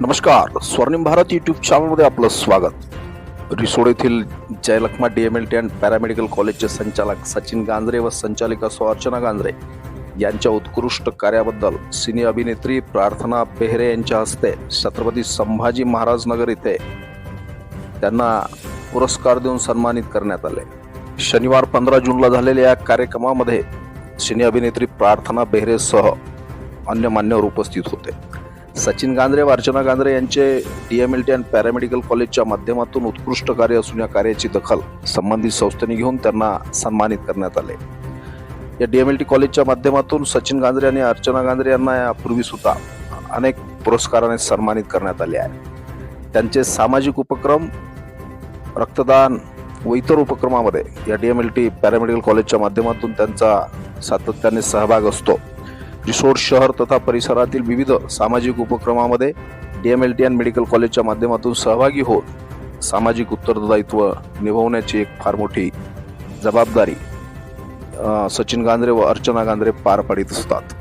नमस्कार स्वर्णिम भारत युट्यूब चॅनलमध्ये आपलं स्वागत. रिसोड येथील Jayalakshma D M L T and paramedical कॉलेजचे संचालक सचिन गांजरे व संचालिका सौ गांजरे यांच्या उत्कृष्ट कार्याबद्दल सिने अभिनेत्री प्रार्थना बेहरे यांच्या हस्ते छत्रपती संभाजी महाराज नगर इथे त्यांना पुरस्कार देऊन सन्मानित करण्यात आले. शनिवार पंधरा जूनला झालेल्या या कार्यक्रमामध्ये सिने अभिनेत्री प्रार्थना बेहरेसह अन्य मान्यवर उपस्थित होते. सचिन गांद्रे व अर्चना गांद्रे यांचे D M L T and paramedical कॉलेजच्या माध्यमातून उत्कृष्ट कार्य असून या कार्याची दखल संबंधित संस्थेने घेऊन त्यांना सन्मानित करण्यात आले. या डी एम एल टी कॉलेजच्या माध्यमातून सचिन गांद्रे आणि अर्चना गांद्रे यांना यापूर्वी सुद्धा अनेक पुरस्काराने सन्मानित करण्यात आले आहे. त्यांचे सामाजिक उपक्रम रक्तदान व इतर उपक्रमामध्ये या D M L T paramedical कॉलेजच्या माध्यमातून त्यांचा सातत्याने सहभाग असतो. रिसोड शहर तथा परिसरातील विविध सामाजिक उपक्रमामध्ये D M L T and medical कॉलेजच्या माध्यमातून सहभागी होत सामाजिक उत्तरदायित्व निभावण्याची एक फार मोठी जबाबदारी सचिन गांधरे व अर्चना गांधरे पार पाडित असतात.